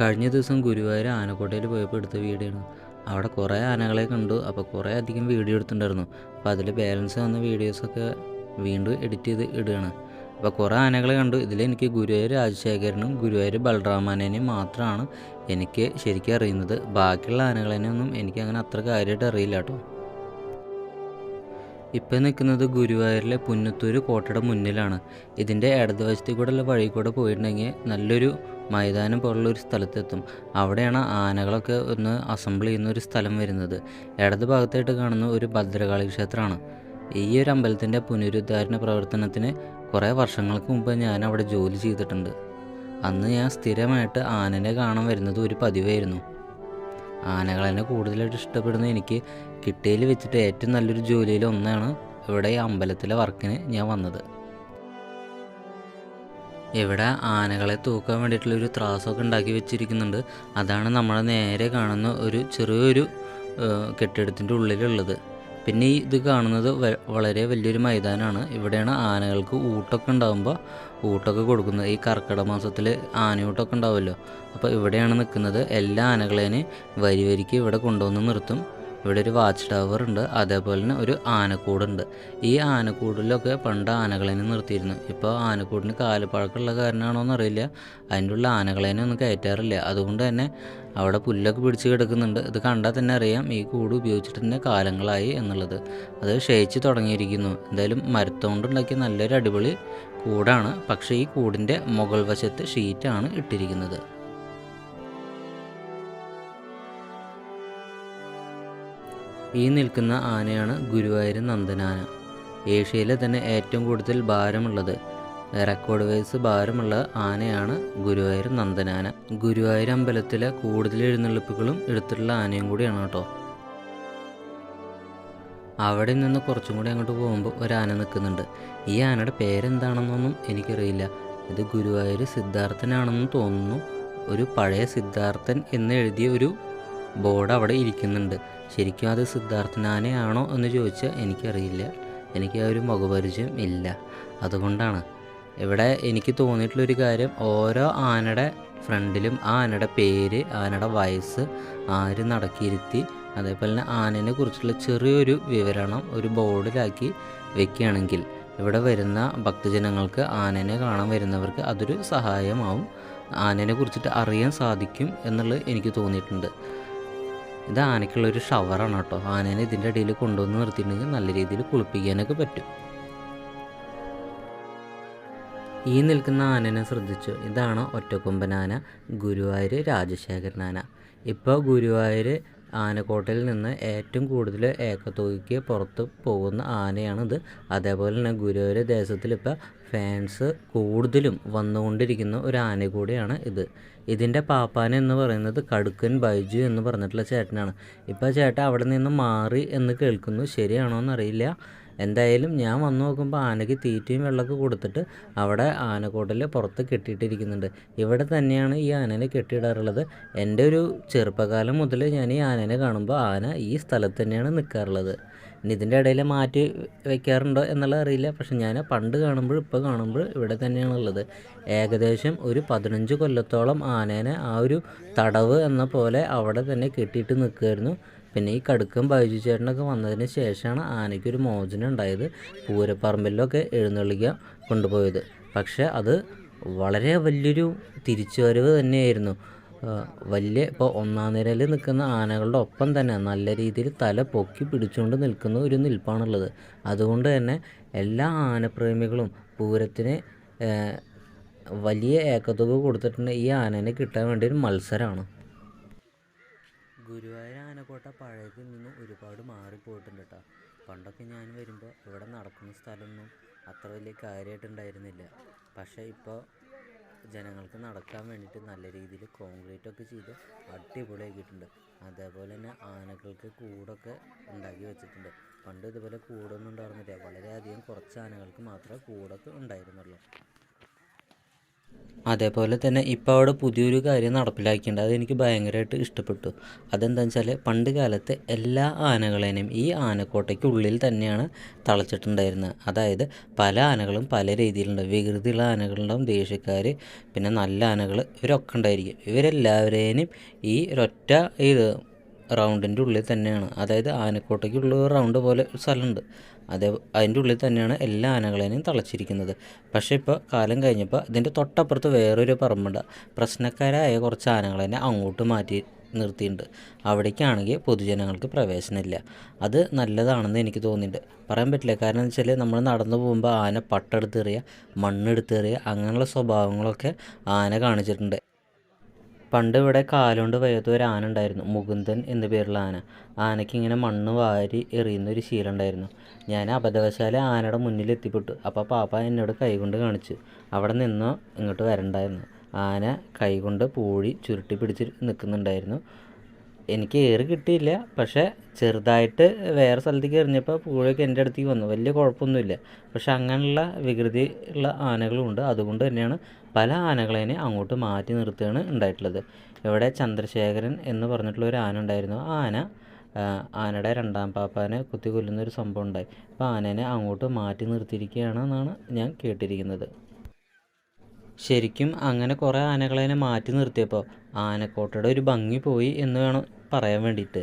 കഴിഞ്ഞ ദിവസം ഗുരുവായൂർ ആനക്കോട്ടയിൽ പോയപ്പോൾ എടുത്ത വീഡിയോ ആണ് അവിടെ കുറേ ആനകളെ കണ്ടു. അപ്പോൾ കുറേ അധികം വീഡിയോ എടുത്തിട്ടുണ്ടായിരുന്നു. അപ്പോൾ അതിൽ ബാലൻസ് വന്ന വീഡിയോസൊക്കെ വീണ്ടും എഡിറ്റ് ചെയ്ത് ഇടുകയാണ്. അപ്പോൾ കുറേ ആനകളെ കണ്ടു. ഇതിൽ എനിക്ക് ഗുരുവായൂർ രാജശേഖരനും ഗുരുവായൂർ ബലറാമാനേനെയും മാത്രമാണ് എനിക്ക് ശരിക്കും അറിയുന്നത്. ബാക്കിയുള്ള ആനകളെയൊന്നും എനിക്ക് അങ്ങനെ അത്ര കാര്യമായിട്ട് അറിയില്ല കേട്ടോ. ഇപ്പോൾ നിൽക്കുന്നത് ഗുരുവായൂരിലെ പുന്നത്തൂർ കോട്ടയുടെ മുന്നിലാണ്. ഇതിന്റെ ഇടതുവശത്തിൽ കൂടെയുള്ള വഴി കൂടെ പോയിട്ടുണ്ടെങ്കിൽ നല്ലൊരു മൈതാനം പോലുള്ള ഒരു സ്ഥലത്തെത്തും. അവിടെയാണ് ആനകളൊക്കെ ഒന്ന് അസംബിൾ ചെയ്യുന്ന ഒരു സ്ഥലം വരുന്നത്. ഇടത് ഭാഗത്തായിട്ട് കാണുന്ന ഒരു ഭദ്രകാളി ക്ഷേത്രമാണ്. ഈ ഒരു അമ്പലത്തിന്റെ പുനരുദ്ധാരണ പ്രവർത്തനത്തിന് കുറേ വർഷങ്ങൾക്ക് മുമ്പ് ഞാൻ അവിടെ ജോലി ചെയ്തിട്ടുണ്ട്. അന്ന് ഞാൻ സ്ഥിരമായിട്ട് ആനനെ കാണാൻ വരുന്നത് ഒരു പതിവായിരുന്നു. ആനകളെന്നെ കൂടുതലായിട്ട് ഇഷ്ടപ്പെടുന്ന എനിക്ക് കിട്ടിയതിൽ വെച്ചിട്ട് ഏറ്റവും നല്ലൊരു ജോലിയിൽ ഒന്നാണ് ഇവിടെ ഈ അമ്പലത്തിലെ വർക്കിന് ഞാൻ വന്നത്. ഇവിടെ ആനകളെ തൂക്കാൻ വേണ്ടിയിട്ടുള്ള ഒരു ത്രാസമൊക്കെ ഉണ്ടാക്കി വെച്ചിരിക്കുന്നുണ്ട്. അതാണ് നമ്മൾ നേരെ കാണുന്ന ഒരു ചെറിയൊരു കെട്ടിടത്തിന്റെ ഉള്ളിലുള്ളത്. പിന്നെ ഈ ഇത് കാണുന്നത് വളരെ വലിയൊരു മൈതാനമാണ് ഇവിടെയാണ് ആനകൾക്ക് ഊട്ടൊക്കെ ഉണ്ടാകുമ്പോൾ ഊട്ടൊക്കെ കൊടുക്കുന്നത്. ഈ കർക്കിടക മാസത്തിൽ ആനയൂട്ടൊക്കെ ഉണ്ടാവുമല്ലോ. അപ്പോൾ ഇവിടെയാണ് നിൽക്കുന്നത്. എല്ലാ ആനകളേനെ വരി വരിക്ക് ഇവിടെ കൊണ്ടുവന്ന് നിർത്തും. ഇവിടെ ഒരു വാച്ച് ടവർ ഉണ്ട്. അതേപോലെ തന്നെ ഒരു ആനക്കൂടുണ്ട്. ഈ ആനക്കൂടിലൊക്കെ പണ്ട് ആനകളേനെ നിർത്തിയിരുന്നു. ഇപ്പോൾ ആനക്കൂടിന് കാലപ്പഴക്കമുള്ള കാരണമാണോ എന്നറിയില്ല അതിന്റെ ഉള്ള ആനകളേനെ ഒന്നും കയറ്റാറില്ല. അതുകൊണ്ട് തന്നെ അവിടെ പുല്ലൊക്കെ പിടിച്ച് കിടക്കുന്നുണ്ട്. ഇത് കണ്ടാൽ തന്നെ അറിയാം ഈ കൂട് ഉപയോഗിച്ചിട്ട് തന്നെ കാലങ്ങളായി എന്നുള്ളത്. അത് ക്ഷയിച്ച് തുടങ്ങിയിരിക്കുന്നു. എന്തായാലും മരത്തോണ്ടുണ്ടാക്കിയ നല്ലൊരു അടിപൊളി കൂടാണ്. പക്ഷേ ഈ കൂടിന്റെ മുകൾ വശത്ത് ഷീറ്റാണ് ഇട്ടിരിക്കുന്നത്. ഈ നിൽക്കുന്ന ആനയാണ് ഗുരുവായൂർ നന്ദനാന. ഏഷ്യയിലെ തന്നെ ഏറ്റവും കൂടുതൽ ഭാരമുള്ളത്. റെക്കോർഡ് വൈസ് ഭാരമുള്ള ആനയാണ് ഗുരുവായൂർ നന്ദനാന. ഗുരുവായൂർ അമ്പലത്തിലെ കൂടുതൽ എഴുന്നള്ളിപ്പുകളും എടുത്തിട്ടുള്ള ആനയും കൂടിയാണ് കേട്ടോ. അവിടെ നിന്ന് കുറച്ചും കൂടി അങ്ങോട്ട് പോകുമ്പോൾ ഒരു ആന നിൽക്കുന്നുണ്ട്. ഈ ആനയുടെ പേരെന്താണെന്നൊന്നും എനിക്കറിയില്ല. ഇത് ഗുരുവായൂർ സിദ്ധാർത്ഥനാണെന്ന് തോന്നുന്നു. ഒരു പഴയ സിദ്ധാർത്ഥൻ എന്ന് എഴുതിയ ഒരു ബോർഡ് അവിടെ ഇരിക്കുന്നുണ്ട്. ശരിക്കും അത് സിദ്ധാർത്ഥനാനയാണോ എന്ന് ചോദിച്ചാൽ എനിക്കറിയില്ല. എനിക്ക് ആ ഒരു മുഖപരിചയം ഇല്ല. അതുകൊണ്ടാണ്. ഇവിടെ എനിക്ക് തോന്നിയിട്ടുള്ളൊരു കാര്യം ഓരോ ആനയുടെ ഫ്രണ്ടിലും ആ ആനയുടെ പേര് ആനയുടെ വയസ്സ് ആര് നടക്കിയിരുത്തി അതേപോലെ തന്നെ ആനനെ കുറിച്ചുള്ള ചെറിയൊരു വിവരണം ഒരു ബോർഡിലാക്കി വെക്കുകയാണെങ്കിൽ ഇവിടെ വരുന്ന ഭക്തജനങ്ങൾക്ക് ആനനെ കാണാൻ വരുന്നവർക്ക് അതൊരു സഹായമാവും. ആനനെ കുറിച്ചിട്ട് അറിയാൻ സാധിക്കും എന്നുള്ളത് എനിക്ക് തോന്നിയിട്ടുണ്ട്. ഇത് ആനയ്ക്കുള്ള ഒരു ഷവറാണ് കേട്ടോ ആനേനെ ഇതിന്റെ ഇടയിൽ കൊണ്ടുവന്ന് നിർത്തിയിട്ടുണ്ടെങ്കിൽ നല്ല രീതിയിൽ കുളിപ്പിക്കാനൊക്കെ പറ്റും. ഈ നിൽക്കുന്ന ആനനെ ശ്രദ്ധിച്ചു. ഇതാണ് ഒറ്റക്കൊമ്പനാന ഗുരുവായൂർ രാജശേഖരനാന ഇപ്പോൾ ഗുരുവായൂർ ആനക്കോട്ടയിൽ നിന്ന് ഏറ്റവും കൂടുതൽ ഏക്കത്തുകയ്ക്ക് പുറത്ത് പോകുന്ന ആനയാണിത്. അതേപോലെ തന്നെ ഗുരുവായൂർ ദേശത്തിൽ ഇപ്പോൾ ഫാൻസ് കൂടുതലും വന്നുകൊണ്ടിരിക്കുന്ന ഒരു ആന കൂടിയാണ് ഇത്. ഇതിന്റെ പാപ്പാന എന്ന് പറയുന്നത് കടുക്കൻ ബൈജു എന്ന് പറഞ്ഞിട്ടുള്ള ചേട്ടനാണ്. ഇപ്പോൾ ചേട്ടൻ അവിടെ നിന്ന് മാറി എന്ന് കേൾക്കുന്നു. ശരിയാണോ എന്നറിയില്ല. എന്തായാലും ഞാൻ വന്നു നോക്കുമ്പോൾ ആനയ്ക്ക് തീറ്റയും വെള്ളമൊക്കെ കൊടുത്തിട്ട് അവിടെ ആനക്കൂട്ടിൽ പുറത്ത് കെട്ടിയിട്ടിരിക്കുന്നുണ്ട്. ഇവിടെ തന്നെയാണ് ഈ ആനനെ കെട്ടിയിടാറുള്ളത്. എന്റെ ഒരു ചെറുപ്പകാലം മുതൽ ഞാൻ ഈ ആനനെ കാണുമ്പോൾ ആന ഈ സ്ഥലത്ത് തന്നെയാണ് നിൽക്കാറുള്ളത് ഇനി ഇതിന്റെ ഇടയിൽ മാറ്റി വെക്കാറുണ്ടോ എന്നുള്ളത് അറിയില്ല. പക്ഷെ ഞാൻ പണ്ട് കാണുമ്പോൾ ഇപ്പോൾ കാണുമ്പോൾ ഇവിടെ തന്നെയാണുള്ളത്. ഏകദേശം ഒരു പതിനഞ്ച് കൊല്ലത്തോളം ആനേനെ ആ ഒരു തടവ് എന്ന പോലെ അവിടെ തന്നെ കെട്ടിയിട്ട് നിൽക്കുമായിരുന്നു പിന്നെ ഈ കടുക്കം ബൈജു ചേട്ടനൊക്കെ വന്നതിന് ശേഷമാണ് ആനയ്ക്കൊരു മോചനം ഉണ്ടായത്. പൂരപ്പറമ്പിലൊക്കെ എഴുന്നള്ളിക്കാൻ കൊണ്ടുപോയത്. പക്ഷേ അത് വളരെ വലിയൊരു തിരിച്ചുവരവ് തന്നെയായിരുന്നു. വലിയ ഇപ്പോൾ ഒന്നാം നിരയിൽ നിൽക്കുന്ന ആനകളുടെ ഒപ്പം തന്നെ നല്ല രീതിയിൽ തല പൊക്കി പിടിച്ചുകൊണ്ട് നിൽക്കുന്ന ഒരു നിൽപ്പാണുള്ളത്. അതുകൊണ്ട് തന്നെ എല്ലാ ആനപ്രേമികളും പൂരത്തിന് വലിയ ഏക്കത്തുക കൊടുത്തിട്ടുണ്ട് ഈ ആനനെ കിട്ടാൻ വേണ്ടി ഒരു മത്സരമാണ്. ഗുരുവായൂർ ആനക്കോട്ട പഴയതിൽ നിന്നും ഒരുപാട് മാറിപ്പോയിട്ടുണ്ട് കേട്ടോ പണ്ടൊക്കെ ഞാൻ വരുമ്പോൾ ഇവിടെ നടക്കുന്ന സ്ഥലമൊന്നും അത്ര വലിയ കാര്യമായിട്ടുണ്ടായിരുന്നില്ല പക്ഷേ ഇപ്പോൾ ജനങ്ങൾക്ക് നടക്കാൻ വേണ്ടിയിട്ട് നല്ല രീതിയിൽ കോൺക്രീറ്റ് ഒക്കെ ചെയ്ത് അടിപൊളിയാക്കിയിട്ടുണ്ട്. അതേപോലെ തന്നെ ആനകൾക്ക് കൂടൊക്കെ ഉണ്ടാക്കി വെച്ചിട്ടുണ്ട്. പണ്ട് ഇതുപോലെ കൂടൊന്നും ഉണ്ടായിരുന്നില്ല. വളരെയധികം കുറച്ച് ആനകൾക്ക് മാത്രമേ കൂടൊക്കെ ഉണ്ടായിരുന്നുള്ളൂ. അതേപോലെ തന്നെ ഇപ്പോൾ അവിടെ പുതിയൊരു കാര്യം നടപ്പിലാക്കിയിട്ടുണ്ട്. അതെനിക്ക് ഭയങ്കരമായിട്ട് ഇഷ്ടപ്പെട്ടു. അതെന്താണെന്ന് വെച്ചാൽ പണ്ട് കാലത്ത് എല്ലാ ആനകളെയും ഈ ആനക്കോട്ടയ്ക്കുള്ളിൽ തന്നെയാണ് തളച്ചിട്ടുണ്ടായിരുന്നത്. അതായത് പല ആനകളും പല രീതിയിലുണ്ട്. വികൃതിയുള്ള ആനകളുണ്ടാവും ദേഷ്യക്കാർ പിന്നെ നല്ല ആനകൾ ഇവരൊക്കെ ഉണ്ടായിരിക്കും. ഇവരെല്ലാവരെയും ഈ ഒരൊറ്റ ഇത് റൗണ്ടിന്റെ ഉള്ളിൽ തന്നെയാണ്. അതായത് ആനക്കോട്ടയ്ക്കുള്ള റൗണ്ട് പോലെ സ്ഥലമുണ്ട്. അതേ അതിന്റെ ഉള്ളിൽ തന്നെയാണ് എല്ലാ ആനകളെയും തളച്ചിരിക്കുന്നത്. പക്ഷേ ഇപ്പോൾ കാലം കഴിഞ്ഞപ്പോൾ ഇതിന്റെ തൊട്ടപ്പുറത്ത് വേറൊരു പറമ്പുണ്ട്. പ്രശ്നക്കാരായ കുറച്ച് ആനകളെ അങ്ങോട്ട് മാറ്റി നിർത്തിയിട്ടുണ്ട്. അവിടേക്കാണെങ്കിൽ പൊതുജനങ്ങൾക്ക് പ്രവേശനമില്ല. അത് നല്ലതാണെന്ന് എനിക്ക് തോന്നിയിട്ടുണ്ട്. പറയാൻ പറ്റില്ല. കാരണം എന്ന് വെച്ചാൽ നമ്മൾ നടന്നു പോകുമ്പോൾ ആന പട്ടെടുത്തെറിയുക മണ്ണെടുത്തെറിയുക അങ്ങനെയുള്ള സ്വഭാവങ്ങളൊക്കെ ആന കാണിച്ചിട്ടുണ്ട്. പണ്ട് ഇവിടെ കാലുകൊണ്ട് വയ്യാത്ത ഒരു ആന ഉണ്ടായിരുന്നു. മുകുന്ദൻ എന്ന പേരുള്ള ആന. ആനയ്ക്ക് ഇങ്ങനെ മണ്ണ് വാരി എറിയുന്ന ഒരു ശീലം ഉണ്ടായിരുന്നു. ഞാൻ അബദ്ധവശാല ആനയുടെ മുന്നിൽ എത്തിപ്പെട്ടു. അപ്പോൾ പാപ്പ എന്നോട് കൈകൊണ്ട് കാണിച്ചു. അവിടെ നിന്നോ ഇങ്ങോട്ട് വരണ്ടായിരുന്നു. ആന കൈകൊണ്ട് പൂഴി ചുരുട്ടി പിടിച്ച് നിൽക്കുന്നുണ്ടായിരുന്നു എനിക്ക് ഏറ് കിട്ടിയില്ല. പക്ഷേ ചെറുതായിട്ട് വേറെ സ്ഥലത്തേക്ക് എറിഞ്ഞപ്പോൾ പൂഴയൊക്കെ എന്റെ അടുത്തേക്ക് വന്നു. വലിയ കുഴപ്പമൊന്നുമില്ല. പക്ഷെ അങ്ങനെയുള്ള വികൃതി ഉള്ള ആനകളുണ്ട് അതുകൊണ്ട് തന്നെയാണ് പല ആനകളേനെ അങ്ങോട്ട് മാറ്റി നിർത്തുകയാണ് ഉണ്ടായിട്ടുള്ളത്. ഇവിടെ ചന്ദ്രശേഖരൻ എന്ന് പറഞ്ഞിട്ടുള്ള ഒരു ആന ഉണ്ടായിരുന്നു. ആ ആന ആനയുടെ രണ്ടാം പാപ്പാനെ കുത്തി കൊല്ലുന്ന ഒരു സംഭവം ഉണ്ടായി. അപ്പോൾ ആനേനെ അങ്ങോട്ട് മാറ്റി നിർത്തിയിരിക്കുകയാണ് എന്നാണ് ഞാൻ കേട്ടിരിക്കുന്നത്. ശരിക്കും അങ്ങനെ കുറേ ആനകളെ മാറ്റി നിർത്തിയപ്പോൾ ആനക്കോട്ടയുടെ ഒരു ഭംഗി പോയി എന്ന് വേണം പറയാൻ വേണ്ടിയിട്ട്.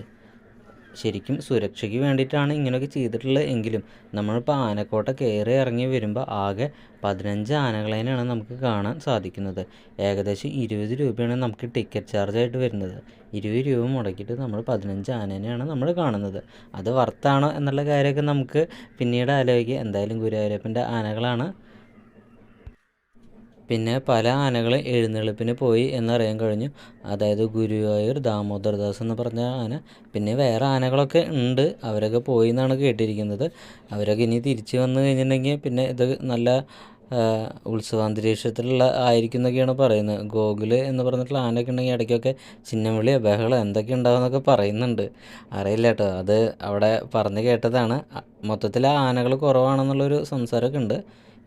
ശരിക്കും സുരക്ഷയ്ക്ക് വേണ്ടിയിട്ടാണ് ഇങ്ങനെയൊക്കെ ചെയ്തിട്ടുള്ളത്. എങ്കിലും നമ്മളിപ്പോൾ ആനക്കോട്ട കയറി ഇറങ്ങി വരുമ്പോൾ ആകെ പതിനഞ്ച് ആനകളേനാണ് നമുക്ക് കാണാൻ സാധിക്കുന്നത്. ഏകദേശം ഇരുപത് രൂപയാണ് നമുക്ക് ടിക്കറ്റ് ചാർജ് ആയിട്ട് വരുന്നത്. ഇരുപത് രൂപ മുടക്കിയിട്ട് നമ്മൾ പതിനഞ്ച് ആനേനെയാണ് നമ്മൾ കാണുന്നത്. അത് വർത്താണോ എന്നുള്ള കാര്യമൊക്കെ നമുക്ക് പിന്നീട് ആലോചിക്കുക എന്തായാലും ഗുരുവായൂരപ്പന്റെ ആനകളാണ് പിന്നെ പല ആനകൾ എഴുന്നള്ളിപ്പിന് പോയി എന്നറിയാൻ കഴിഞ്ഞു. അതായത് ഗുരുവായൂർ ദാമോദർദാസ് എന്ന് പറഞ്ഞ ആന. പിന്നെ വേറെ ആനകളൊക്കെ ഉണ്ട്. അവരൊക്കെ പോയി എന്നാണ് കേട്ടിരിക്കുന്നത്. അവരൊക്കെ ഇനി തിരിച്ചു വന്നു കഴിഞ്ഞിട്ടുണ്ടെങ്കിൽ പിന്നെ ഇത് നല്ല ഉത്സവാന്തരീക്ഷത്തിലുള്ള ആയിരിക്കും എന്നൊക്കെയാണ് പറയുന്നത്. ഗോകുൽ എന്ന് പറഞ്ഞിട്ടുള്ള ആനയൊക്കെ ഉണ്ടെങ്കിൽ ഇടയ്ക്കൊക്കെ ചിന്നവിളിയോ ബഹളം എന്തൊക്കെ ഉണ്ടാവുമെന്നൊക്കെ പറയുന്നുണ്ട്. അറിയില്ല കേട്ടോ. അത് അവിടെ പറഞ്ഞു കേട്ടതാണ്. മൊത്തത്തിൽ ആനകൾ കുറവാണെന്നുള്ളൊരു സംസാരമൊക്കെ ഉണ്ട്.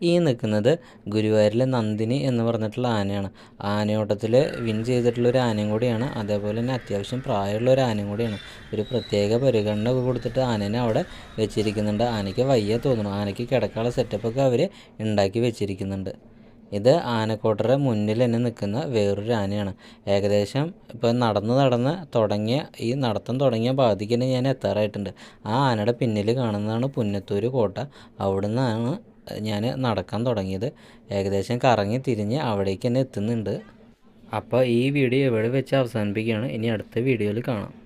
ഈ നിൽക്കുന്നത് ഗുരുവായൂരിലെ നന്ദിനി എന്ന് പറഞ്ഞിട്ടുള്ള ആനയാണ്. ആനയോട്ടത്തിൽ വിൻ ചെയ്തിട്ടുള്ള ഒരു ആനയും കൂടിയാണ്. അതേപോലെ തന്നെ അത്യാവശ്യം പ്രായമുള്ള ഒരു ആനയും കൂടിയാണ്. ഒരു പ്രത്യേക പരിഗണന കൊടുത്തിട്ട് ആനേനെ അവിടെ വെച്ചിരിക്കുന്നുണ്ട്. ആനയ്ക്ക് വയ്യ തോന്നുന്നു. ആനയ്ക്ക് കിടക്കാനുള്ള സെറ്റപ്പൊക്കെ അവർ ഉണ്ടാക്കി വെച്ചിരിക്കുന്നുണ്ട്. ഇത് ആനക്കോട്ടറ മുന്നിൽ തന്നെ നിൽക്കുന്ന വേറൊരു ആനയാണ്. ഏകദേശം ഇപ്പോൾ നടന്ന് നടന്ന് തുടങ്ങിയ ഈ നടത്തം തുടങ്ങിയ ഭാഗത്തേക്ക് തന്നെ ഞാൻ എത്താറായിട്ടുണ്ട്. ആ ആനയുടെ പിന്നിൽ കാണുന്നതാണ് പുന്നത്തൂർ കോട്ട. അവിടെ നിന്നാണ് ഞാൻ നടക്കാൻ തുടങ്ങിയത്. ഏകദേശം കറങ്ങി തിരിഞ്ഞ് അവിടേക്ക് തന്നെ എത്തുന്നുണ്ട്. അപ്പോൾ ഈ വീഡിയോ ഇവിടെ വെച്ച് അവസാനിപ്പിക്കുകയാണ്. ഇനി അടുത്ത വീഡിയോയിൽ കാണാം.